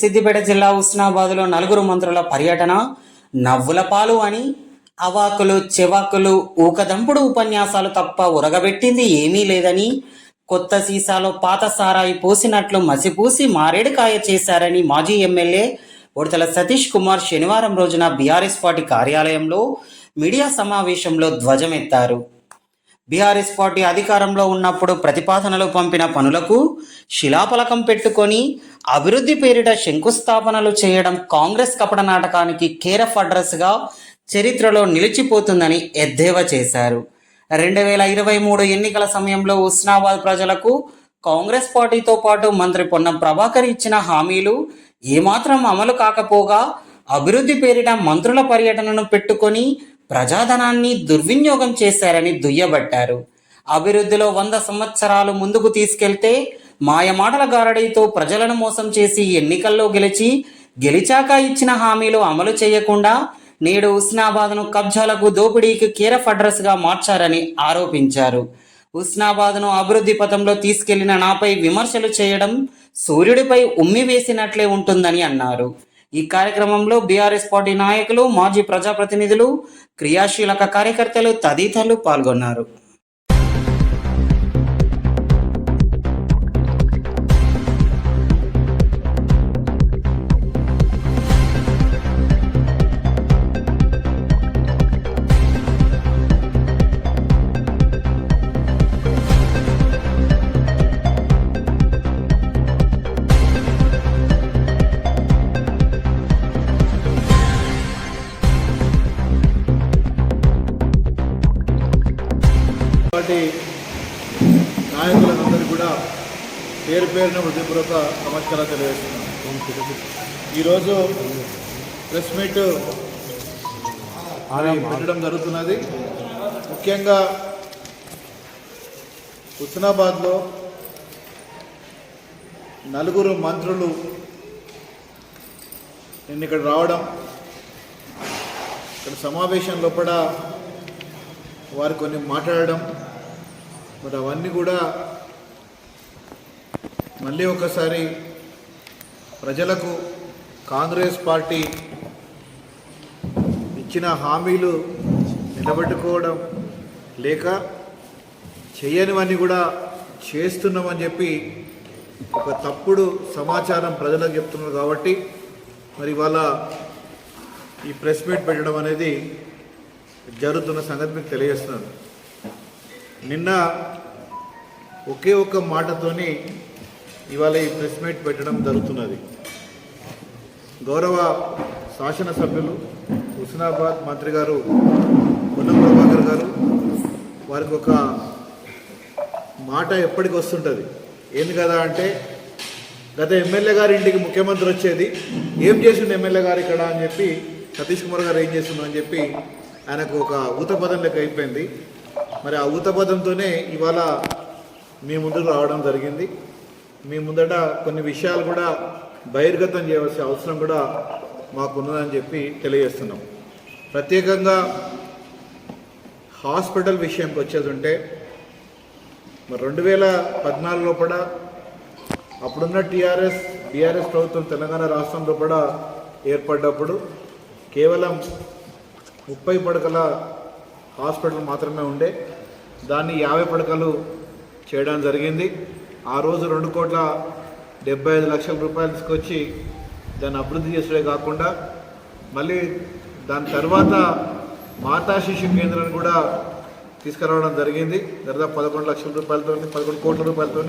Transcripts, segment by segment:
సిద్దిపేట జిల్లా ఉస్నాబాద్లో నలుగురు మంత్రుల పర్యటన నవ్వుల పాలు అని అవాకులు చెవాకులు ఊకదంపుడు ఉపన్యాసాలు తప్ప ఉరగబెట్టింది ఏమీ లేదని కొత్త సీసాలో పాత సారాయి పోసినట్లు మసిపూసి మారేడుకాయ చేశారని మాజీ ఎమ్మెల్యే ఉడతల సతీష్ కుమార్ శనివారం రోజున బీఆర్ఎస్ పార్టీ కార్యాలయంలో మీడియా సమావేశంలో ధ్వజమెత్తారు. బీఆర్ఎస్ పార్టీ అధికారంలో ఉన్నప్పుడు ప్రతిపాదనలు పంపిన పనులకు శిలాఫలకం పెట్టుకొని అభివృద్ధి పేరిట శంకుస్థాపనలు చేయడం కాంగ్రెస్ కపట నాటకానికి కేరఫ్ అడ్రస్గా చరిత్రలో నిలిచిపోతుందని ఎద్దేవా చేశారు. రెండు వేల ఇరవై మూడు ఎన్నికల సమయంలో ఉస్నాబాద్ ప్రజలకు కాంగ్రెస్ పార్టీతో పాటు మంత్రి పొన్నం ప్రభాకర్ ఇచ్చిన హామీలు ఏమాత్రం అమలు కాకపోగా అభివృద్ధి పేరిట మంత్రుల పర్యటనను పెట్టుకొని ప్రజాధనాన్ని దుర్వినియోగం చేశారని దుయ్యబట్టారు. అభివృద్ధిలో వంద సంవత్సరాలు ముందుకు తీసుకెళ్తే మాయమాటల గారడీతో ప్రజలను మోసం చేసి ఎన్నికల్లో గెలిచి గెలిచాక ఇచ్చిన హామీలు అమలు చేయకుండా నేడు ఉస్నాబాద్ను కబ్జాలకు దోపిడీకి కీరఫ్ అడ్రస్గా మార్చారని ఆరోపించారు. ఉస్నాబాద్ను అభివృద్ధి పథంలో తీసుకెళ్ళిన నాపై విమర్శలు చేయడం సూర్యుడిపై ఉమ్మి వేసినట్లే ఉంటుందని అన్నారు. ఈ కార్యక్రమంలో బీఆర్ఎస్ పార్టీ నాయకులు మాజీ ప్రజాప్రతినిధులు క్రియాశీలక కార్యకర్తలు తదితరులు పాల్గొన్నారు. పార్టీ నాయకులందరూ కూడా పేరు పేరున హృదయపూర్వక నమస్కారాలు తెలియజేస్తున్నాను. ఈరోజు ప్రెస్ మీట్ పెట్టడం జరుగుతున్నది. ముఖ్యంగా హుస్నాబాద్లో నలుగురు మంత్రులు నిన్న ఇక్కడ రావడం ఇక్కడ సమావేశం లోపల వారు కొన్ని మాట్లాడడం మరి అవన్నీ కూడా మళ్ళీ ఒకసారి ప్రజలకు కాంగ్రెస్ పార్టీ ఇచ్చిన హామీలు నిలబెట్టుకోవడం లేక చేయనివన్నీ కూడా చేస్తున్నామని చెప్పి ఒక తప్పుడు సమాచారం ప్రజలకు చెప్తున్నారు కాబట్టి మరి ఇవాళ ఈ ప్రెస్ మీట్ పెట్టడం అనేది జరుగుతున్న సంగతి మీకు తెలియజేస్తున్నాను. నిన్న ఒకే ఒక్క మాటతోని ఇవాళ ఈ ప్రెస్ మీట్ పెట్టడం జరుగుతున్నది. గౌరవ శాసనసభ్యులు హుస్నాబాద్ మంత్రి గారు పొన్నం ప్రభాకర్ గారు వారికి ఒక మాట ఎప్పటికి వస్తుంటుంది. ఏంది కదా అంటే గత ఎమ్మెల్యే గారి ఇంటికి ముఖ్యమంత్రి వచ్చేది ఏం చేసిండు ఎమ్మెల్యే గారు ఇక్కడ అని చెప్పి సతీష్ కుమార్ గారు ఏం చేస్తుండ్రు అని చెప్పి ఆయనకు ఒక ఊతపదం లెక్క అయిపోయింది. మరి ఆ ఊతపదంతోనే ఇవాళ మీ ముందుకు రావడం జరిగింది. మీ ముందట కొన్ని విషయాలు కూడా బహిర్గతం చేయవలసిన అవసరం కూడా మాకున్నదని చెప్పి తెలియజేస్తున్నాం. ప్రత్యేకంగా హాస్పిటల్ విషయంకి వచ్చేది ఉంటే మరి రెండు వేల పద్నాలుగులో కూడా అప్పుడున్న టీఆర్ఎస్ బీఆర్ఎస్ ప్రభుత్వం తెలంగాణ రాష్ట్రంలో కూడా ఏర్పడ్డప్పుడు కేవలం ముప్పై పడకల హాస్పిటల్ మాత్రమే ఉండే. దాన్ని యాభై పడకలు చేయడం జరిగింది. ఆ రోజు రెండు కోట్ల డెబ్బై ఐదు లక్షల రూపాయలు తీసుకొచ్చి దాన్ని అభివృద్ధి చేసే కాకుండా మళ్ళీ దాని తర్వాత మాతా శిశు కేంద్రాన్ని కూడా తీసుకురావడం జరిగింది. దాదాపు పదకొండు లక్షల రూపాయలతో పదకొండు కోట్ల రూపాయలతో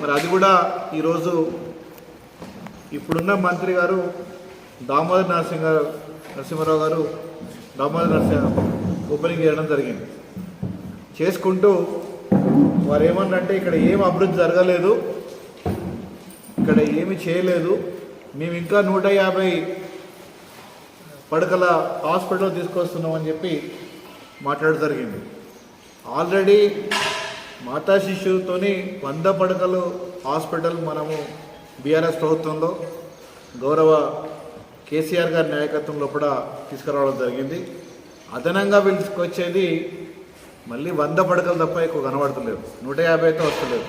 మరి అది కూడా ఈరోజు ఇప్పుడున్న మంత్రి గారు దామోదర్ నరసింహ గారు నరసింహారావు గారు దామోదర్ నరసింహ ఓపెనింగ్ చేయడం జరిగింది. చేసుకుంటూ వారు ఏమన్నారంటే ఇక్కడ ఏం అభివృద్ధి జరగలేదు ఇక్కడ ఏమి చేయలేదు మేము ఇంకా నూట యాభై పడకల హాస్పిటల్ తీసుకొస్తున్నామని చెప్పి మాట్లాడడం జరిగింది. ఆల్రెడీ మాతా శిశువుతోని వంద పడకలు హాస్పిటల్ మనము బీఆర్ఎస్ ప్రభుత్వంలో గౌరవ కేసీఆర్ గారి నాయకత్వంలో కూడా తీసుకురావడం జరిగింది. అదనంగా పిలుచుకొచ్చేది మళ్ళీ వంద పడకలు తప్ప ఎక్కువ కనబడతలేదు. నూట యాభై అయితే వస్తలేదు.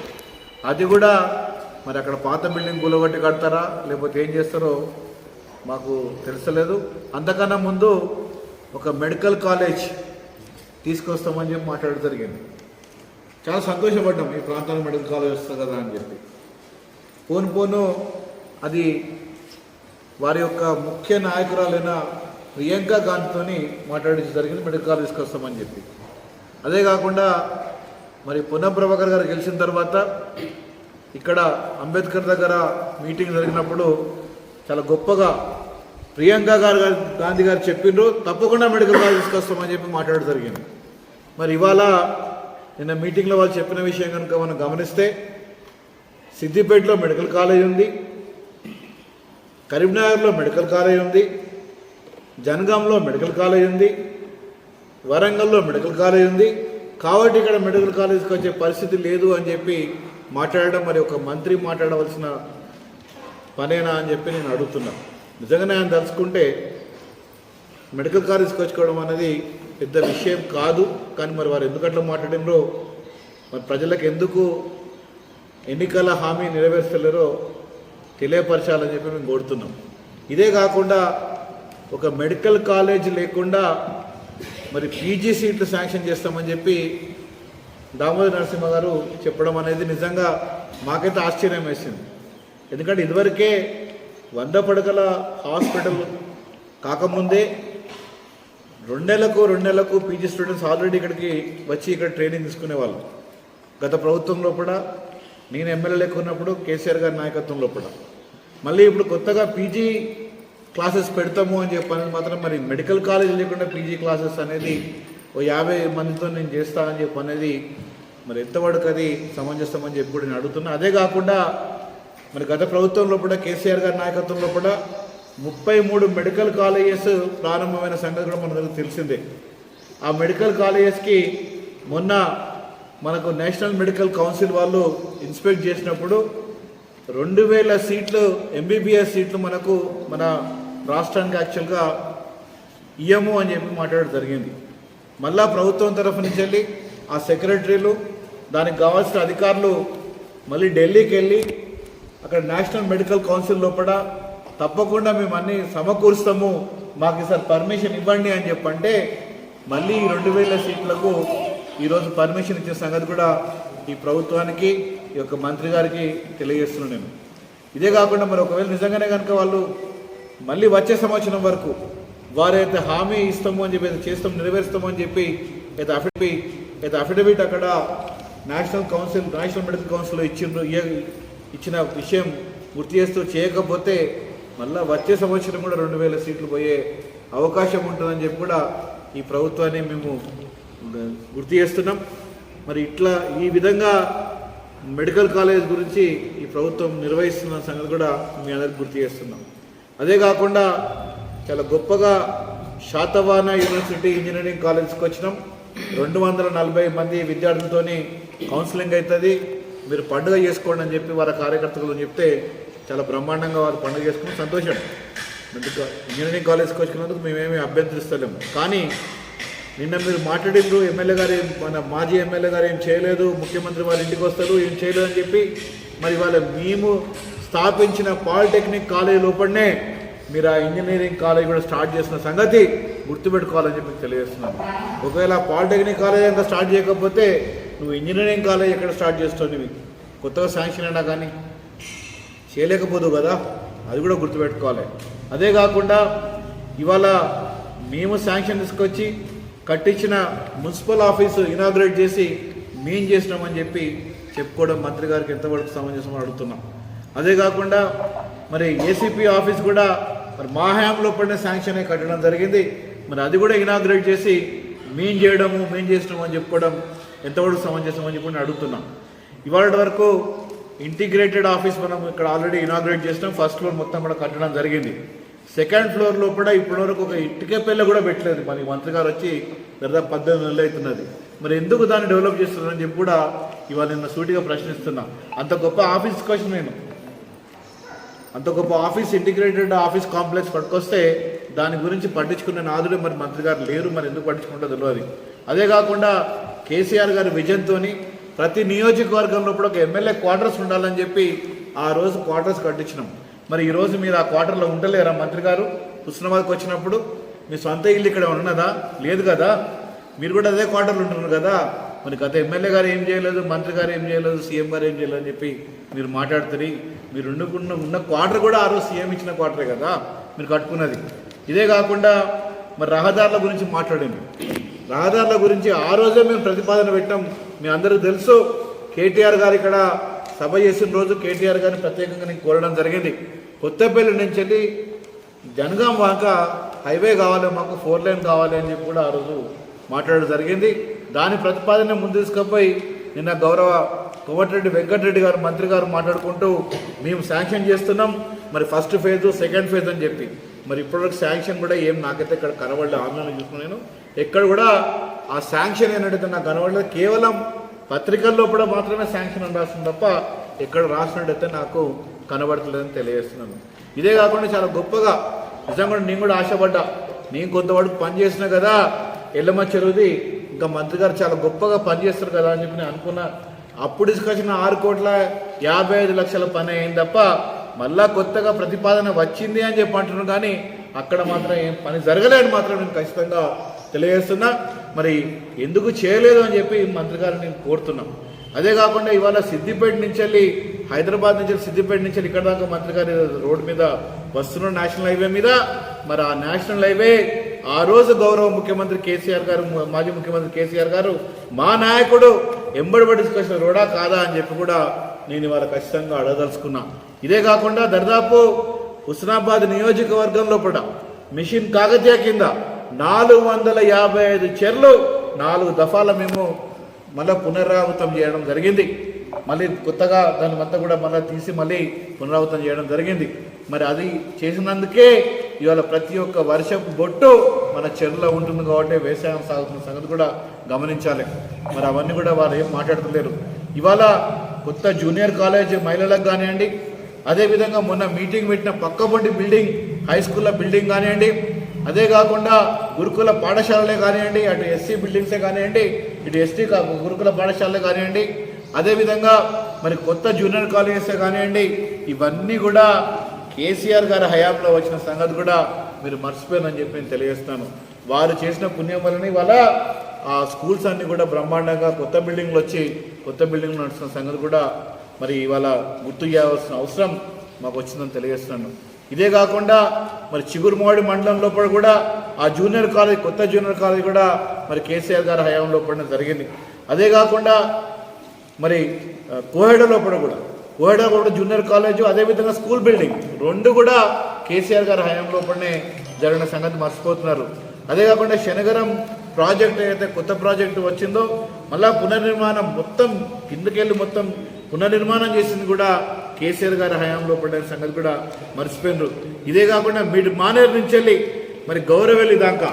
అది కూడా మరి అక్కడ పాత బిల్డింగ్ కూలగొట్టి కడతారా? లేకపోతే ఏం చేస్తారో మాకు తెలుసలేదు అంతకన్నా ముందు ఒక మెడికల్ కాలేజ్ తీసుకొస్తామని చెప్పి మాట్లాడడం జరిగింది. చాలా సంతోషపడ్డాం. ఈ ప్రాంతానికి మెడికల్ కాలేజ్ వస్తుంది కదా అని చెప్పి. పోను పోను అది వారి యొక్క ముఖ్య నాయకురాలైన ప్రియాంక గాంధీతోని మాట్లాడించడం జరిగింది మెడికల్ కాలేజ్ తీసుకొస్తామని చెప్పి. అదే కాకుండా మరి పొన్నం ప్రభాకర్ గారు గెలిచిన తర్వాత ఇక్కడ అంబేద్కర్ దగ్గర మీటింగ్ జరిగినప్పుడు చాలా గొప్పగా ప్రియాంక గారు గారు- గాంధీ గారు చెప్పిండ్రు తప్పకుండా మెడికల్ కాలేజ్ తీసుకొస్తామని చెప్పి మాట్లాడడం జరిగింది. మరి ఇవాళ నిన్న మీటింగ్లో వాళ్ళు చెప్పిన విషయం కనుక మనం గమనిస్తే సిద్దిపేటలో మెడికల్ కాలేజ్ ఉంది కరీంనగర్లో మెడికల్ కాలేజ్ ఉంది జనగాంలో మెడికల్ కాలేజ్ ఉంది వరంగల్లో మెడికల్ కాలేజ్ ఉంది. కాబట్టి ఇక్కడ మెడికల్ కాలేజ్కి వచ్చే పరిస్థితి లేదు అని చెప్పి మాట్లాడడం మరి ఒక మంత్రి మాట్లాడవలసిన పనేనా అని చెప్పి నేను అడుగుతున్నా. నిజంగానే ఆయన తలుచుకుంటే మెడికల్ కాలేజ్కి వచ్చుకోవడం అనేది పెద్ద విషయం కాదు. కానీ మరి వారు ఎందుకట్లా మాట్లాడినరో మరి ప్రజలకు ఎందుకు ఎన్నికల హామీ నెరవేర్చలేరో తెలియపరచాలని చెప్పి మేము కోరుతున్నాం. ఇదే కాకుండా ఒక మెడికల్ కాలేజ్ లేకుండా మరి పీజీ సీట్లు శాంక్షన్ చేస్తామని చెప్పి దామోదర్ నరసింహ గారు చెప్పడం అనేది నిజంగా మాకైతే ఆశ్చర్యం వేసింది. ఎందుకంటే ఇదివరకే వంద పడకల హాస్పిటల్ కాకముందే రెండు నెలలకు రెండు నెలలకు పీజీ స్టూడెంట్స్ ఆల్రెడీ ఇక్కడికి వచ్చి ఇక్కడ ట్రైనింగ్ తీసుకునేవాళ్ళు గత ప్రభుత్వంలో కూడా నేను ఎమ్మెల్యే లేకున్నప్పుడు ఉన్నప్పుడు కేసీఆర్ గారి నాయకత్వంలో కూడా. మళ్ళీ ఇప్పుడు కొత్తగా పీజీ క్లాసెస్ పెడతాము అని చెప్పని మాత్రం మరి మెడికల్ కాలేజ్ లేకుండా పీజీ క్లాసెస్ అనేది ఓ యాభై మందితో నేను చేస్తా అని చెప్పి అనేది మరి ఎంతవరకు అది సమంజసం అని చెప్పి కూడా నేను అడుగుతున్నా. అదే కాకుండా మరి గత ప్రభుత్వంలో కూడా కేసీఆర్ గారి నాయకత్వంలో కూడా ముప్పై మూడు మెడికల్ కాలేజెస్ ప్రారంభమైన సంగతి కూడా మనకు తెలిసిందే. ఆ మెడికల్ కాలేజెస్కి మొన్న మనకు నేషనల్ మెడికల్ కౌన్సిల్ వాళ్ళు ఇన్స్పెక్ట్ చేసినప్పుడు రెండు వేల సీట్లు ఎంబీబీఎస్ సీట్లు మనకు మన రాష్ట్రానికి యాక్చువల్గా ఇయ్యము అని చెప్పి మాట్లాడడం జరిగింది. మళ్ళా ప్రభుత్వం తరఫు నుంచి వెళ్ళి ఆ సెక్రటరీలు దానికి కావాల్సిన అధికారులు మళ్ళీ ఢిల్లీకి వెళ్ళి అక్కడ నేషనల్ మెడికల్ కౌన్సిల్ లోపల తప్పకుండా మేము అన్ని సమకూరుస్తాము మాకు ఈసారి పర్మిషన్ ఇవ్వండి అని చెప్పంటే మళ్ళీ ఈ రెండు వేల సీట్లకు ఈరోజు పర్మిషన్ ఇచ్చే సంగతి కూడా ఈ ప్రభుత్వానికి ఈ యొక్క మంత్రి గారికి తెలియజేస్తున్నాను నేను. ఇదే కాకుండా మరి ఒకవేళ నిజంగానే కనుక వాళ్ళు మళ్ళీ వచ్చే సంవత్సరం వరకు వారైతే హామీ ఇస్తాము అని చెప్పి చేస్తాం నెరవేరుస్తాము అని చెప్పి అయితే అఫిడవిట్ అయితే అఫిడవిట్ అక్కడ national council national medical council ఇచ్చిండ్రు. ఇచ్చిన విషయం గుర్తు చేస్తూ చేయకపోతే మళ్ళీ వచ్చే సంవత్సరం కూడా రెండు వేల సీట్లు పోయే అవకాశం ఉంటుందని చెప్పి కూడా ఈ ప్రభుత్వాన్ని మేము గుర్తు చేస్తున్నాం. మరి ఇట్లా ఈ విధంగా మెడికల్ కాలేజ్ గురించి ఈ ప్రభుత్వం నిర్వహిస్తున్న సంగతి కూడా మీ అందరికి గుర్తు చేస్తున్నాం. అదే కాకుండా చాలా గొప్పగా శాతవాన యూనివర్సిటీ ఇంజనీరింగ్ కాలేజ్కి వచ్చినాం. రెండు వందల నలభై మంది విద్యార్థులతోని కౌన్సిలింగ్ అవుతుంది. మీరు పండుగ చేసుకోండి అని చెప్పి వారి కార్యకర్తలు చెప్తే చాలా బ్రహ్మాండంగా వారు పండుగ చేసుకుని సంతోషం. ఎందుకు? ఇంజనీరింగ్ కాలేజ్కి వచ్చినందుకు మేమేమి అభ్యంతరిస్తలేము కానీ నిన్న మీరు మాట్లాడిండ్రు ఎమ్మెల్యే గారు ఏం మన మాజీ ఎమ్మెల్యే గారు ఏం చేయలేదు ముఖ్యమంత్రి వారి ఇంటికి వస్తారు ఏం చేయలేదు అని చెప్పి మరి వాళ్ళ మేము స్థాపించిన పాలిటెక్నిక్ కాలేజ్ లోపలనే మీరు ఆ ఇంజనీరింగ్ కాలేజ్ కూడా స్టార్ట్ చేసిన సంగతి గుర్తుపెట్టుకోవాలని చెప్పి తెలియజేస్తున్నాను. ఒకవేళ పాలిటెక్నిక్ కాలేజ్ అంతా స్టార్ట్ చేయకపోతే నువ్వు ఇంజనీరింగ్ కాలేజ్ ఎక్కడ స్టార్ట్ చేస్తావు నువ్వు కొత్తగా శాంక్షన్ అయినా కానీ చేయలేకపోదు కదా? అది కూడా గుర్తుపెట్టుకోవాలి. అదే కాకుండా ఇవాళ మేము శాంక్షన్ తీసుకొచ్చి కట్టించిన మున్సిపల్ ఆఫీసు ఇనాగ్రేట్ చేసి మేం చేసినామని చెప్పి చెప్పుకోవడం మంత్రి గారికి ఎంతవరకు సమంజసం అడుగుతున్నాం. అదే కాకుండా మరి ఏసీపీ ఆఫీస్ కూడా మరి మా హయాంలో పడిన శాంక్షన్ కట్టడం జరిగింది. మరి అది కూడా ఇనాగ్రేట్ చేసి మేం చేయడము మేం చేసినాము అని చెప్పుకోవడం ఎంతవరకు సమంజసం అని చెప్పి అడుగుతున్నాం ఇవాళ వరకు ఇంటిగ్రేటెడ్ ఆఫీస్ మనం ఇక్కడ ఆల్రెడీ ఇనాగ్రేట్ చేసినాం. ఫస్ట్ ఫ్లోర్ మొత్తం కూడా కట్టడం జరిగింది. సెకండ్ ఫ్లోర్లో కూడా ఇప్పటి వరకు ఒక ఇటుక పిల్ల కూడా పెట్టలేదు. మనకి మంత్రి గారు వచ్చి దాదాపు పద్దెనిమిది నెలలు అవుతున్నది. మరి ఎందుకు దాన్ని డెవలప్ చేస్తున్నారని చెప్పి కూడా ఇవాళ నిన్న సూటిగా ప్రశ్నిస్తున్నా. అంత గొప్ప ఆఫీస్ కోసం నేను. అంత గొప్ప ఆఫీస్ ఇంటిగ్రేటెడ్ ఆఫీస్ కాంప్లెక్స్ పట్టుకొస్తే దాని గురించి పట్టించుకునే నాదుడు మరి మంత్రి గారు లేరు మరి ఎందుకు పట్టించుకుంటో తెలియదు అదే కాకుండా కేసీఆర్ గారి విజన్తో ప్రతి నియోజకవర్గంలో కూడా ఒక ఎమ్మెల్యే క్వార్టర్స్ ఉండాలని చెప్పి ఆ రోజు క్వార్టర్స్ కట్టించినాం. మరి ఈరోజు మీరు ఆ క్వార్టర్లో ఉండలేరా మంత్రి గారు? హుస్నాబాద్కి వచ్చినప్పుడు మీ సొంత ఇల్లు ఇక్కడ ఉన్నదా? లేదు కదా? మీరు కూడా అదే క్వార్టర్లు ఉంటున్నారు కదా? మరి గత ఎమ్మెల్యే గారు ఏం చేయలేదు మంత్రి గారు ఏం చేయలేదు సీఎం గారు ఏం చేయలేదు అని చెప్పి మీరు మాట్లాడుతుంది మీరు ఉండుకున్న ఉన్న క్వార్టర్ కూడా ఆ రోజు సీఎం ఇచ్చిన క్వార్టరే కదా మీరు కట్టుకున్నది. ఇదే కాకుండా మరి రహదారుల గురించి మాట్లాడింది రహదారుల గురించి ఆ రోజే మేము ప్రతిపాదన పెట్టాం మీ అందరూ తెలుసు కేటీఆర్ గారు ఇక్కడ సభ చేసిన రోజు కేటీఆర్ గారిని ప్రత్యేకంగా నేను కోరడం జరిగింది. కొత్తపల్లి నుంచి వెళ్ళి జనగాం వాక హైవే కావాలి మాకు ఫోర్ లైన్ కావాలి అని చెప్పి కూడా ఆ రోజు మాట్లాడడం జరిగింది. దాని ప్రతిపాదన ముందు తీసుకుపోయి నిన్న గౌరవ కోమటిరెడ్డి వెంకటరెడ్డి గారు మంత్రి గారు మాట్లాడుకుంటూ మేము శాంక్షన్ చేస్తున్నాం. మరి ఫస్ట్ ఫేజ్ సెకండ్ ఫేజ్ అని చెప్పి. మరి ఇప్పటివరకు శాంక్షన్ కూడా ఏం నాకైతే ఇక్కడ కనబడలేదు ఆందోళన చూసుకున్నాను ఎక్కడ కూడా ఆ శాంక్షన్ ఏంటంటే నాకు కనబడలేదు. కేవలం పత్రికల్లో కూడా మాత్రమే శాంక్షన్ అని రాస్తుంది తప్ప ఎక్కడ రాసినట్టయితే నాకు కనబడతలేదని తెలియజేస్తున్నాను. ఇదే కాకుండా చాలా గొప్పగా నిజంగా నేను కూడా ఆశపడ్డా. నేను కొంతవరకు పని చేసిన కదా ఎల్లమ్మ చెరువుది ఇంకా మంత్రి గారు చాలా గొప్పగా పనిచేస్తారు కదా అని చెప్పి నేను అనుకున్నా. అప్పుడు తీసుకొచ్చిన ఆరు కోట్ల యాభై ఐదు లక్షల పని అయింది తప్ప మళ్ళా కొత్తగా ప్రతిపాదన వచ్చింది అని చెప్పి అంటున్నాను కానీ అక్కడ మాత్రం ఏం పని జరగలేని మాత్రం నేను ఖచ్చితంగా తెలియజేస్తున్నా. మరి ఎందుకు చేయలేదు అని చెప్పి మంత్రి గారిని నేను కోరుతున్నాం. అదే కాకుండా ఇవాళ సిద్దిపేట నుంచి వెళ్ళి హైదరాబాద్ నుంచి సిద్దిపేట నుంచి వెళ్ళి ఇక్కడ దాకా మంత్రి గారి రోడ్డు మీద వస్తున్న నేషనల్ హైవే మీద మరి ఆ నేషనల్ హైవే ఆ రోజు గౌరవ ముఖ్యమంత్రి కేసీఆర్ గారు మాజీ ముఖ్యమంత్రి కేసీఆర్ గారు మా నాయకుడు ఎంబడి తీసుకొచ్చిన రోడా కాదా అని చెప్పి కూడా నేను ఇవాళ ఖచ్చితంగా అడగదలుచుకున్నా. ఇదే కాకుండా దర్దాపు హుస్నాబాద్ నియోజకవర్గంలో కూడా మిషన్ కాకతీయ కింద నాలుగు వందల యాభై ఐదు చెర్లు నాలుగు దఫాల మేము మళ్ళీ పునరావృతం చేయడం జరిగింది. మళ్ళీ కొత్తగా దాని అంతా కూడా మళ్ళీ తీసి మళ్ళీ పునరావృతం చేయడం జరిగింది. మరి అది చేసినందుకే ఇవాళ ప్రతి ఒక్క వర్షపు బొట్టు మన చెరువులో ఉంటుంది కాబట్టి వ్యవసాయం సాగుతున్న సంగతి కూడా గమనించాలి. మరి అవన్నీ కూడా వారు ఏం మాట్లాడతలేరు. ఇవాళ కొత్త జూనియర్ కాలేజ్ మహిళలకు కానివ్వండి అదేవిధంగా మొన్న మీటింగ్ పెట్టిన పక్కబండి బిల్డింగ్ హై స్కూల్లో బిల్డింగ్ కానివ్వండి అదే కాకుండా గురుకుల పాఠశాలలే కానివ్వండి అటు ఎస్సీ బిల్డింగ్సే కానివ్వండి ఇటు ఎస్టీ గురుకుల పాఠశాలలే కానివ్వండి అదేవిధంగా మరి కొత్త జూనియర్ కాలేజెస్ కానివ్వండి ఇవన్నీ కూడా కేసీఆర్ గారి హయాంలో వచ్చిన సంగతి కూడా మీరు మర్చిపోయారని చెప్పి నేను తెలియజేస్తాను వారు చేసిన పుణ్యం వలన ఇవాళ ఆ స్కూల్స్ అన్ని కూడా బ్రహ్మాండంగా కొత్త బిల్డింగ్లు వచ్చి కొత్త బిల్డింగ్లు నడుస్తున్న సంగతి కూడా మరి ఇవాళ గుర్తు చేయాల్సిన అవసరం మాకు వచ్చిందని తెలియజేస్తున్నాను. ఇదే కాకుండా మరి చిగురుమాడి మండలం లోపల కూడా ఆ జూనియర్ కాలేజ్ కొత్త జూనియర్ కాలేజ్ కూడా మరి కేసీఆర్ గారి హయాంలో పడడం జరిగింది. అదే కాకుండా మరి కోహెడ లోపల కూడా కోహెడ కూడా జూనియర్ కాలేజ్ అదేవిధంగా స్కూల్ బిల్డింగ్ రెండు కూడా కేసీఆర్ గారి హయాం లోపలనే జరిగిన సంగతి మర్చిపోతున్నారు. అదే కాకుండా శనగరం ప్రాజెక్ట్ ఏదైతే కొత్త ప్రాజెక్టు వచ్చిందో మళ్ళా పునర్నిర్మాణం మొత్తం కిందకెళ్ళి మొత్తం పునర్నిర్మాణం చేసింది కూడా కేసీఆర్ గారి హయాంలో పడిన సంగతి కూడా మర్చిపోయినారు. ఇదే కాకుండా మిడ్ మానేరు నుంచి వెళ్ళి మరి గౌరవెల్లి దాకా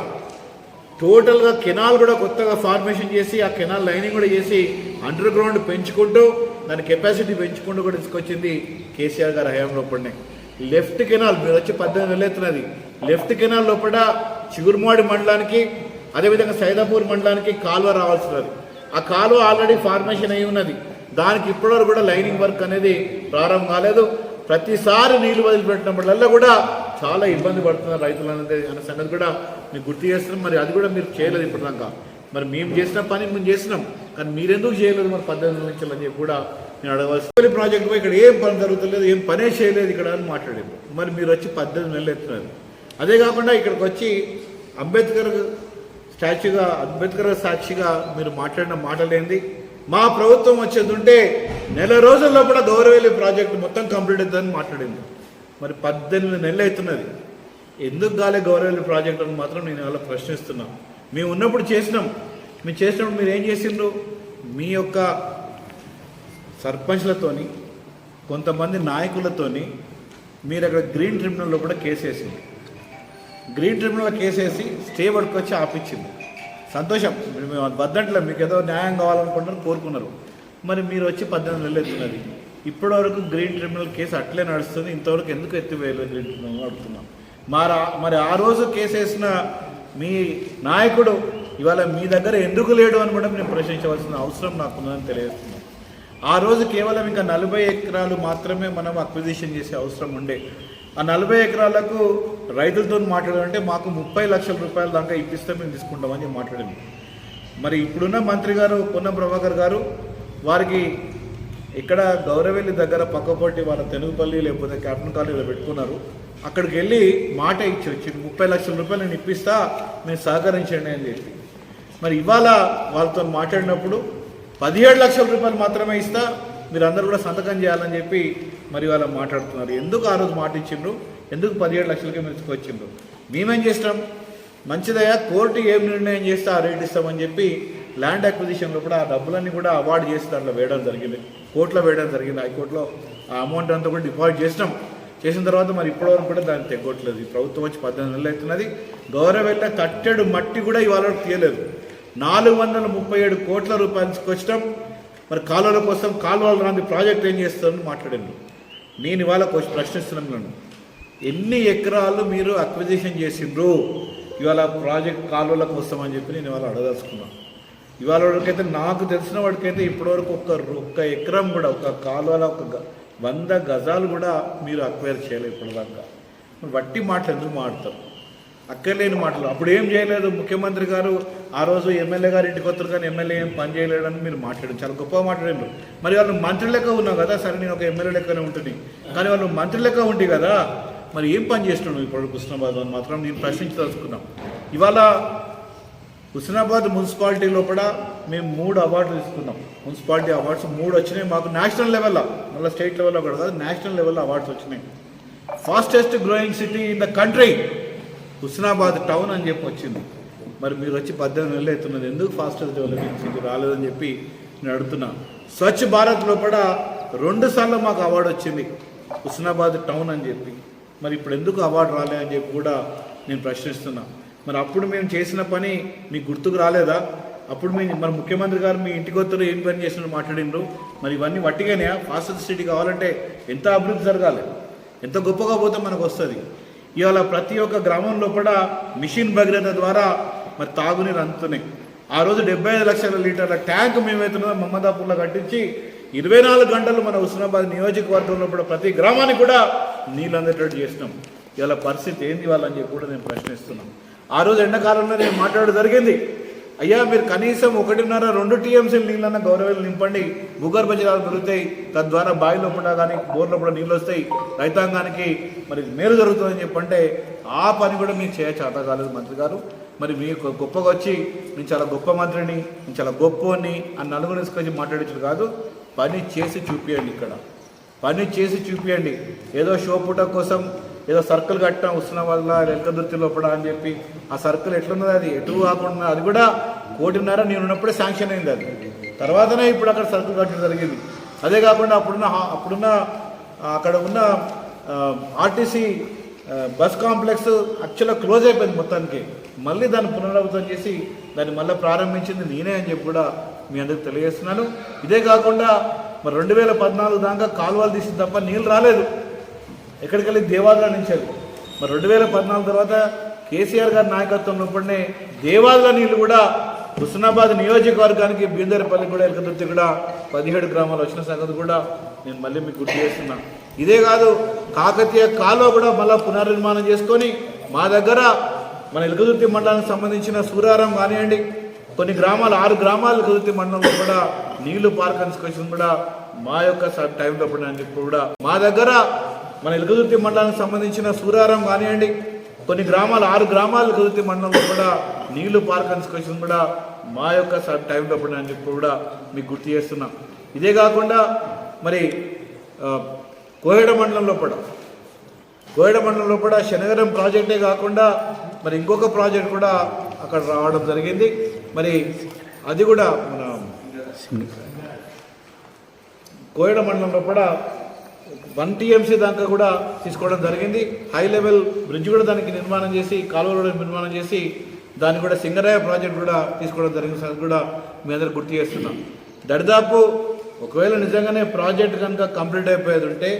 టోటల్గా కెనాల్ కూడా కొత్తగా ఫార్మేషన్ చేసి ఆ కెనాల్ లైనింగ్ కూడా చేసి అండర్ గ్రౌండ్ పెంచుకుంటూ దాని కెపాసిటీ పెంచుకుంటూ కూడా తీసుకొచ్చింది కేసీఆర్ గారి హయాం లోపలనే లెఫ్ట్ కెనాల్ మీరు వచ్చి పద్దెనిమిది నెలలు ఎత్తున్నది లెఫ్ట్ కెనాల్ లోపల చిగురుమాడి మండలానికి అదేవిధంగా సైదాపూర్ మండలానికి కాలువ రావాల్సినది. ఆ కాలువ ఆల్రెడీ ఫార్మేషన్ అయి ఉన్నది. దానికి ఇప్పటివరకు కూడా లైనింగ్ వర్క్ అనేది ప్రారంభం కాలేదు. ప్రతిసారి నీళ్ళు వదిలిపెట్టినప్పుడల్లా కూడా చాలా ఇబ్బంది పడుతున్నారు రైతులు అనేది అనే సంగతి కూడా మీకు గుర్తు చేస్తున్నాం మరి అది కూడా మీరు చేయలేదు ఇప్పుడు దాకా మరి మేము చేసిన పని మేము చేసినాం. కానీ మీరెందుకు చేయలేదు మరి పద్దెనిమిది నుంచి అని చెప్పి కూడా నేను అడగవలసి ప్రాజెక్టు ఇక్కడ ఏం పని జరుగుతలేదు ఏం పనే చేయలేదు ఇక్కడ అని మాట్లాడారు. మరి మీరు వచ్చి పద్దెనిమిది నెలలు ఎత్తున్నారు. అదే కాకుండా ఇక్కడికి వచ్చి అంబేద్కర్ స్టాచ్యూగా అంబేద్కర్ సాక్షిగా మీరు మాట్లాడిన మాటలేంది మా ప్రభుత్వం వచ్చేది ఉంటే నెల రోజుల్లో కూడా గౌరవేలి ప్రాజెక్టు మొత్తం కంప్లీట్ అవుతుందని మాట్లాడింది. మరి పద్దెనిమిది నెలలు అవుతున్నది. ఎందుకు కాలే గౌరవేలి ప్రాజెక్ట్ అని మాత్రం నేను అలా ప్రశ్నిస్తున్నాను మేము ఉన్నప్పుడు చేసినాం. మేము చేసినప్పుడు మీరు ఏం చేసిండ్రు? మీ యొక్క సర్పంచ్లతోని కొంతమంది నాయకులతోని మీరు అక్కడ గ్రీన్ ట్రిబ్యునల్లో కూడా కేసు వేసింది గ్రీన్ ట్రిబ్యునల్ కేసేసి స్టే పట్టుకొచ్చి ఆపించింది సంతోషం. మేము వద్దంటలే మీకు ఏదో న్యాయం కావాలనుకుంటారు కోరుకున్నారు. మరి మీరు వచ్చి పద్దెనిమిది నెలలు ఎత్తున్నది ఇప్పటివరకు గ్రీన్ ట్రిబ్యునల్ కేసు అట్లే నడుస్తుంది. ఇంతవరకు ఎందుకు ఎత్తివేయలేదు గ్రీన్ ట్రిబ్యునల్ అడుగుతున్నాం మరి మరి ఆ రోజు కేసు వేసిన మీ నాయకుడు ఇవాళ మీ దగ్గర ఎందుకు లేడు అని కూడా నేను ప్రశ్నించవలసిన అవసరం నాకుందని తెలియజేస్తున్నాను. ఆ రోజు కేవలం ఇంకా నలభై ఎకరాలు మాత్రమే మనం అక్విజిషన్ చేసే అవసరం ఉండే. ఆ నలభై ఎకరాలకు రైతులతో మాట్లాడాలంటే మాకు ముప్పై లక్షల రూపాయల దాకా ఇప్పిస్తే మేము తీసుకుంటామని చెప్పి మాట్లాడింది. మరి ఇప్పుడున్న మంత్రి గారు పొన్న ప్రభాకర్ గారు వారికి ఇక్కడ గౌరవెల్లి దగ్గర పక్కపొట్టి వాళ్ళ తెనుగుపల్లి లేకపోతే క్యాప్టెన్ కాలనీలో పెట్టుకున్నారు. అక్కడికి వెళ్ళి మాట ఇచ్చి వచ్చి ముప్పై లక్షల రూపాయలు నేను ఇప్పిస్తా మీరు సహకరించండి అని చెప్పి. మరి ఇవాళ వాళ్ళతో మాట్లాడినప్పుడు పదిహేడు లక్షల రూపాయలు మాత్రమే ఇస్తా మీరు అందరూ కూడా సంతకం చేయాలని చెప్పి మరి వాళ్ళ మాట్లాడుతున్నారు. ఎందుకు ఆ రోజు మాట ఇచ్చిండ్రు? ఎందుకు పదిహేడు లక్షలకే మెచ్చుకొచ్చిండ్రు మేమేం చేస్తాం? మంచిదయ్యా కోర్టు ఏం నిర్ణయం చేస్తే ఆ రేట్ ఇస్తామని చెప్పి ల్యాండ్ అక్విజిషన్లో కూడా ఆ డబ్బులన్నీ కూడా అవార్డు చేసి దాంట్లో వేయడం జరిగింది. కోర్టులో వేయడం జరిగింది. హైకోర్టులో ఆ అమౌంట్ అంతా కూడా డిపాజిట్ చేసినాం. చేసిన తర్వాత మరి ఇప్పటివరకు కూడా దాన్ని తెగొట్టలేదు ప్రభుత్వం వచ్చి పద్దెనిమిది నెలలు అవుతున్నది. గౌరవెల్ల కట్టెడు మట్టి కూడా ఇవాళ వరకు తీయలేదు. నాలుగు వందల ముప్పై ఏడు కోట్ల రూపాయలు తీసుకొచ్చడం మరి కాలువల కోసం కాలువల రాంది ప్రాజెక్ట్ ఏం చేస్తారని మాట్లాడాను నేను ఇవాళ కొంచెం ప్రశ్నిస్తున్నాను. ఎన్ని ఎకరాలు మీరు అక్విజిషన్ చేసిండ్రు? ఇవాళ ప్రాజెక్ట్ కాలువలకు వస్తామని చెప్పి నేను ఇవాళ అడదలుచుకున్నాను ఇవాళ వాడికైతే నాకు తెలిసిన వాడికైతే ఇప్పటివరకు ఒక ఒక్క ఎకరం కూడా ఒక కాలువల ఒక వంద గజాలు కూడా మీరు అక్వైర్ చేయలేదు ఇప్పటిదాకా. వట్టి మాటలు ఎందుకు మాడతారు అక్కర్లేని మాటలు. అప్పుడు ఏం చేయలేదు? ముఖ్యమంత్రి గారు ఆ రోజు ఎమ్మెల్యే గారు ఇంటికి వస్తారు కానీ ఎమ్మెల్యే ఏం పని చేయలేడని మీరు మాట్లాడారు. చాలా గొప్పగా మాట్లాడారు. మరి వాళ్ళు మంత్రి లెక్క ఉన్నావు కదా. సరే నేను ఒక ఎమ్మెల్యే లెక్కనే ఉంటుంది కానీ వాళ్ళు మంత్రి లెక్క ఉండి కదా మరి ఏం పని చేస్తున్నాడు ఇప్పుడు హుస్నాబాద్ అని మాత్రం నేను ప్రశ్నించదలుచుకున్నాం. ఇవాళ హుస్నాబాద్ మున్సిపాలిటీ లోపల మేము మూడు అవార్డులు తీసుకున్నాం. మున్సిపాలిటీ అవార్డ్స్ మూడు వచ్చినాయి. మాకు నేషనల్ లెవెల్లో మళ్ళీ స్టేట్ లెవెల్లో కూడా కాదు నేషనల్ లెవెల్లో అవార్డ్స్ వచ్చినాయి. Fastest growing city in the country Husnabad town అని చెప్పి వచ్చింది. మరి మీరు వచ్చి పద్దెనిమిది నెలలు అవుతున్నది. ఎందుకు ఫాస్టెస్ట్ డెవలపింగ్ సిటీ రాలేదని చెప్పి నేను అడుగుతున్నా. స్వచ్ఛ భారత్ లోపల రెండుసార్లు మాకు అవార్డు వచ్చింది. హుస్నాబాద్ టౌన్ అని చెప్పి. మరి ఇప్పుడు ఎందుకు అవార్డు రాలే అని చెప్పి కూడా నేను ప్రశ్నిస్తున్నా. మరి అప్పుడు మేము చేసిన పని మీకు గుర్తుకు రాలేదా? అప్పుడు మీ మరి ముఖ్యమంత్రి గారు మీ ఇంటికి వస్తారు ఏం పని చేసినారు మాట్లాడిండ్రు మరి ఇవన్నీ వట్టిగానే ఫాస్ట్ సిటీ కావాలంటే ఎంత అభివృద్ధి జరగాలి? ఎంత గొప్పగా పోతే మనకు వస్తుంది? ఇవాళ ప్రతి ఒక్క గ్రామంలో కూడా మిషన్ భగీరథ ద్వారా మరి తాగునీరు అందుతున్నాయి. ఆ రోజు డెబ్బై ఐదు లక్షల లీటర్ల ట్యాంక్ మేమైతున్నదో మమ్మదాపూర్లో కట్టించి ఇరవై నాలుగు గంటలు మన హుస్నాబాద్ నియోజకవర్గంలో కూడా ప్రతి గ్రామానికి కూడా నీళ్ళు అందేటట్టు చేసినాం. ఇవాళ పరిస్థితి ఏంది వాళ్ళని చెప్పి కూడా నేను ప్రశ్నిస్తున్నాను ఆ రోజు ఎండాకాలంలో నేను మాట్లాడడం జరిగింది. అయ్యా మీరు కనీసం ఒకటిన్నర రెండు టీఎంసీలు నీళ్ళన్న గౌరవాలు నింపండి. భూగర్భ జలాలు పెరుగుతాయి. తద్వారా బావిలో లోపల కానీ బోర్లో కూడా నీళ్ళు వస్తాయి. రైతాంగానికి మరి మేలు జరుగుతుందని చెప్పంటే ఆ పని కూడా మీరు చేయ చేత కాలేదు మంత్రి గారు. మరి మీకు గొప్పగా వచ్చి నేను చాలా గొప్ప మంత్రిని నేను చాలా గొప్పని అని నలుగురు తీసుకొచ్చి మాట్లాడించారు కాదు. పని చేసి చూపియండి ఇక్కడ. పని చేసి చూపియండి. ఏదో షో పుట కోసం ఏదో సర్కిల్ కట్టడం వస్తున్న వల్ల ఎలకదుర్తి లోపల అని చెప్పి ఆ సర్కిల్ ఎట్లున్నది అది? ఎటు కాకుండా అది కూడా కోటిన్నర నేను ఉన్నప్పుడే శాంక్షన్ అయింది అది. తర్వాతనే ఇప్పుడు అక్కడ సర్కిల్ కట్టడం జరిగింది. అదే కాకుండా అప్పుడున్న అప్పుడున్న అక్కడ ఉన్న ఆర్టీసీ బస్ కాంప్లెక్స్ యాక్చువల్గా క్లోజ్ అయిపోయింది మొత్తానికి. మళ్ళీ దాన్ని పునరావృతం చేసి దాన్ని మళ్ళీ ప్రారంభించింది నేనే అని చెప్పి కూడా మీ అందరికి తెలియజేస్తున్నాను. ఇదే కాకుండా మరి రెండు వేల పద్నాలుగు దాకా కాలువలు తీసి తప్ప నీళ్ళు రాలేదు. ఎక్కడికి వెళ్ళి దేవాదుల నుంచి మరి రెండు వేల పద్నాలుగు తర్వాత కేసీఆర్ గారి నాయకత్వం ఉన్నప్పుడే దేవాదుల నీళ్ళు కూడా హుస్నాబాద్ నియోజకవర్గానికి బీందర్పల్లి కూడా ఎలకదుర్తి కూడా పదిహేడు గ్రామాలు వచ్చిన సంగతి కూడా నేను మళ్ళీ మీకు గుర్తు చేస్తున్నాను ఇదే కాదు కాకతీయ కాలువ కూడా మళ్ళీ పునర్నిర్మాణం చేసుకొని మా దగ్గర మన ఎలకదుర్తి మండలానికి సంబంధించిన సూరారం కానివ్వండి కొన్ని గ్రామాలు ఆరు గ్రామాలు కుదిరితే మండలంలో కూడా నీళ్ళు పార్క్ తీసుకొచ్చింది కూడా మా యొక్క టైంలో పడినని అని చెప్పి కూడా మా దగ్గర మన ఎలుగుదుర్తి మండలానికి సంబంధించిన సూరారం కానివ్వండి కొన్ని గ్రామాలు ఆరు గ్రామాలు కుదిరితే మండలంలో కూడా నీళ్ళు పార్క్ తీసుకొచ్చింది కూడా మా యొక్క టైంలో పడినని అని చెప్పి కూడా మీకు గుర్తు చేస్తున్నాం. ఇదే కాకుండా మరి కోహెడ కోయడ మండలంలో కూడా కోయడ మండలంలో కూడా శనగరం ప్రాజెక్టే కాకుండా మరి ఇంకొక ప్రాజెక్ట్ కూడా అక్కడ రావడం జరిగింది. మరి అది కూడా మన కోయడ మండలంలో కూడా వన్ టీఎంసీ దాకా కూడా తీసుకోవడం జరిగింది. హై లెవెల్ బ్రిడ్జ్ కూడా దానికి నిర్మాణం చేసి కాలువ నిర్మాణం చేసి దాన్ని కూడా సింగరాయ ప్రాజెక్ట్ కూడా తీసుకోవడం జరిగింది. సార్ కూడా మీ అందరికి గుర్తు చేస్తున్నాం. దరిదాపు ఒకవేళ నిజంగానే ప్రాజెక్ట్ కనుక కంప్లీట్ అయిపోయేది ఉంటే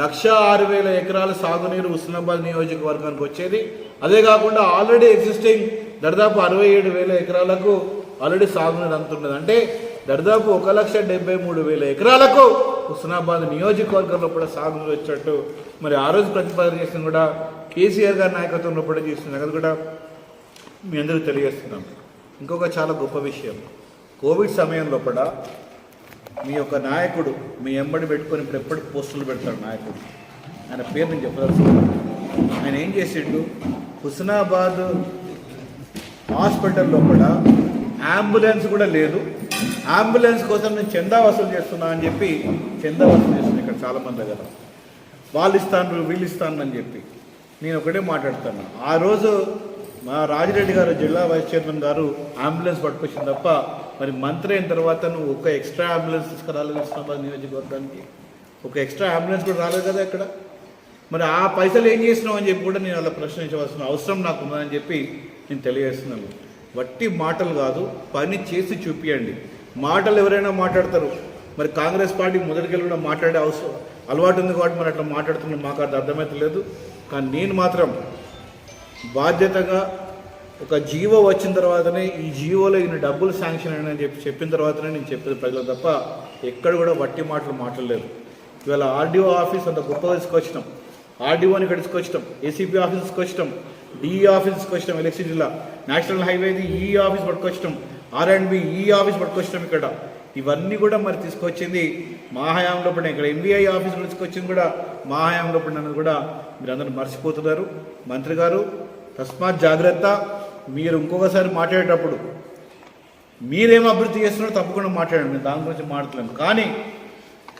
లక్ష ఆరు వేల ఎకరాల సాగునీరు హుస్నాబాద్ నియోజకవర్గానికి వచ్చేది. అదే కాకుండా ఆల్రెడీ ఎగ్జిస్టింగ్ దరిదాపు అరవై ఏడు వేల ఎకరాలకు ఆల్రెడీ సాగునీరు అందుతున్నది అంటే దరిదాపు ఒక లక్ష డెబ్బై మూడు వేల ఎకరాలకు హుస్నాబాద్ నియోజకవర్గంలో కూడా సాగునీరు వచ్చేట్టు మరి ఆ రోజు ప్రతిపాదన చేసిన కూడా కేసీఆర్ గారి నాయకత్వంలో కూడా చేస్తున్న అది కూడా మీ అందరూ తెలియజేస్తున్నాం. ఇంకొక చాలా గొప్ప విషయం. కోవిడ్ సమయంలో కూడా మీ యొక్క నాయకుడు మీ ఎంబడి పెట్టుకొని ఇప్పుడు ఎప్పటికి పోస్టులు పెడతాడు నాయకుడు? ఆయన పేరు నేను చెప్పదలుచుకున్నాను ఆయన ఏం చేసిండు? హుస్నాబాద్ హాస్పిటల్లో కూడా అంబులెన్స్ కూడా లేదు. అంబులెన్స్ కోసం నేను చందా వసూలు చేస్తున్నా అని చెప్పి చందా వసూలు చేస్తున్నా ఇక్కడ చాలామంది దగ్గర. వాళ్ళు ఇస్తాను వీళ్ళు ఇస్తాను అని చెప్పి. నేను ఒకటే మాట్లాడుతాను ఆ రోజు మా రాజిరెడ్డి గారు జిల్లా వైస్ చైర్మన్ గారు అంబులెన్స్ పట్టుకొచ్చింది తప్ప మరి మంత్రి అయిన తర్వాత నువ్వు ఒక ఎక్స్ట్రా అంబులెన్స్ తీసుకురాలేదు ఇస్లామాబాద్ నియోజకవర్గానికి? ఒక ఎక్స్ట్రా అంబులెన్స్ కూడా రాలేదు కదా ఇక్కడ? మరి ఆ పైసలు ఏం చేసినావు అని చెప్పి కూడా నేను అలా ప్రశ్నించవలసిన అవసరం నాకు ఉన్నదని చెప్పి నేను తెలియజేస్తున్నాను. వట్టి మాటలు కాదు పని చేసి చూపియండి. మాటలు ఎవరైనా మాట్లాడతారు. మరి కాంగ్రెస్ పార్టీ మొదటికెళ్ళి కూడా మాట్లాడే అవసరం అలవాటు ఉంది కాబట్టి మరి అట్లా మాట్లాడుతున్న మాకు అది అర్థమైతలేదు కానీ నేను మాత్రం బాధ్యతగా ఒక జీవో వచ్చిన తర్వాతనే ఈ జీవోలో ఈయన డబ్బులు శాంక్షన్ అయినని చెప్పి చెప్పిన తర్వాతనే నేను చెప్పేది ప్రజలు తప్ప ఎక్కడ కూడా వట్టి మాటలు మాట్లాడలేదు. ఇవాళ ఆర్డీఓ ఆఫీస్ అంత గొప్ప తీసుకొచ్చినాం. ఆర్డీఓని ఇక్కడ వచ్చాం ఏసీపీ ఆఫీస్ వచ్చాం డిఈ ఆఫీస్ వచ్చాం ఎలక్షన్ జిల్లా. నేషనల్ హైవేది ఈ ఆఫీస్ పట్టుకొచ్చాం ఆర్ అండ్ బి ఈ ఆఫీస్ పట్టుకొచ్చాం ఇక్కడ. ఇవన్నీ కూడా మరి తీసుకొచ్చింది మా హయాంలో పడిన ఇక్కడ ఎంబీఐ ఆఫీస్ తీసుకొచ్చింది కూడా మా హయాంలో పడినది కూడా మీరు అందరూ మర్చిపోతున్నారు. మంత్రి గారు తస్మాత్ జాగ్రత్త మీరు ఇంకొకసారి మాట్లాడేటప్పుడు మీరేం అభివృద్ధి చేస్తున్నారో తప్పకుండా మాట్లాడండి దాని గురించి మాట్లాడలేము కానీ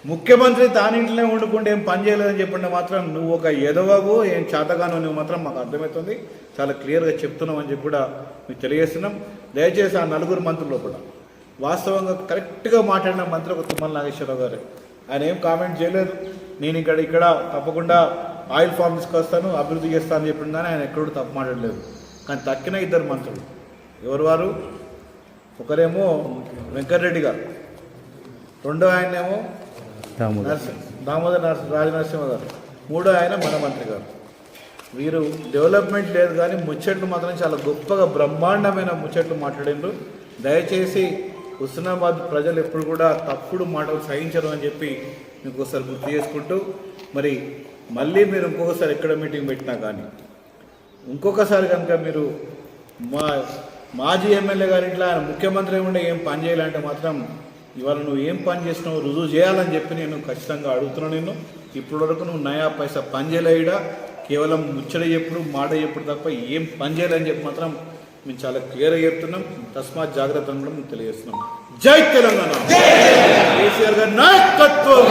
ముఖ్యమంత్రి తానింట్లోనే వండుకుంటే ఏం పని చేయలేదని చెప్పండి మాత్రం నువ్వు ఒక ఎదవవు ఏం చేతగాను నువ్వు మాత్రం మాకు అర్థమవుతుంది. చాలా క్లియర్గా చెప్తున్నావు అని చెప్పి కూడా మీకు తెలియజేస్తున్నాం. దయచేసి ఆ నలుగురు మంత్రులు కూడా. వాస్తవంగా కరెక్ట్గా మాట్లాడిన మంత్రి ఒక తుమ్మల నాగేశ్వరరావు గారు. ఆయన ఏం కామెంట్ చేయలేదు. నేను ఇక్కడ ఇక్కడ తప్పకుండా ఆయిల్ ఫామ్ తీసుకొస్తాను అభివృద్ధి చేస్తాను అని చెప్పిన కానీ ఆయన ఎక్కడో తప్పు మాట్లాడలేదు. కానీ తక్కిన ఇద్దరు మంత్రులు. ఎవరు వారు? ఒకరేమో వెంకటరెడ్డి గారు. రెండో ఆయనేమో దామోదర్. దామోదర్ నరసింహ రాజనరసింహ గారు. మూడో ఆయన మన మంత్రి గారు. వీరు డెవలప్మెంట్ లేదు కానీ ముచ్చట్లు మాత్రం చాలా గొప్పగా బ్రహ్మాండమైన ముచ్చట్లు మాట్లాడిండ్రు దయచేసి హుస్నాబాద్ ప్రజలు ఎప్పుడు కూడా తప్పుడు మాటలు సహించరు అని చెప్పి మీకు ఒకసారి గుర్తు చేసుకుంటూ మరి మళ్ళీ మీరు ఇంకొకసారి ఎక్కడ మీటింగ్ పెట్టినా కానీ ఇంకొకసారి కనుక మీరు మా మాజీ ఎమ్మెల్యే గారి ఇంట్లో ఆయన ముఖ్యమంత్రి ఉండే ఏం పని చేయాలంటే మాత్రం ఇవాళ నువ్వు ఏం పని చేసినావు రుజువు చేయాలని చెప్పి నేను ఖచ్చితంగా అడుగుతున్నాను నేను ఇప్పటి వరకు నువ్వు నయా పైసా పని చేయలేయడా? కేవలం ముచ్చట చెప్పుడు మాట చెప్పుడు తప్ప ఏం పని చేయలేని చెప్పి మాత్రం మేము చాలా క్లియర్గా చెప్తున్నాం. తస్మాత్ జాగ్రత్త కూడా మేము తెలియజేస్తున్నాం. జై తెలంగాణ! కేసీఆర్ నాయకత్వం!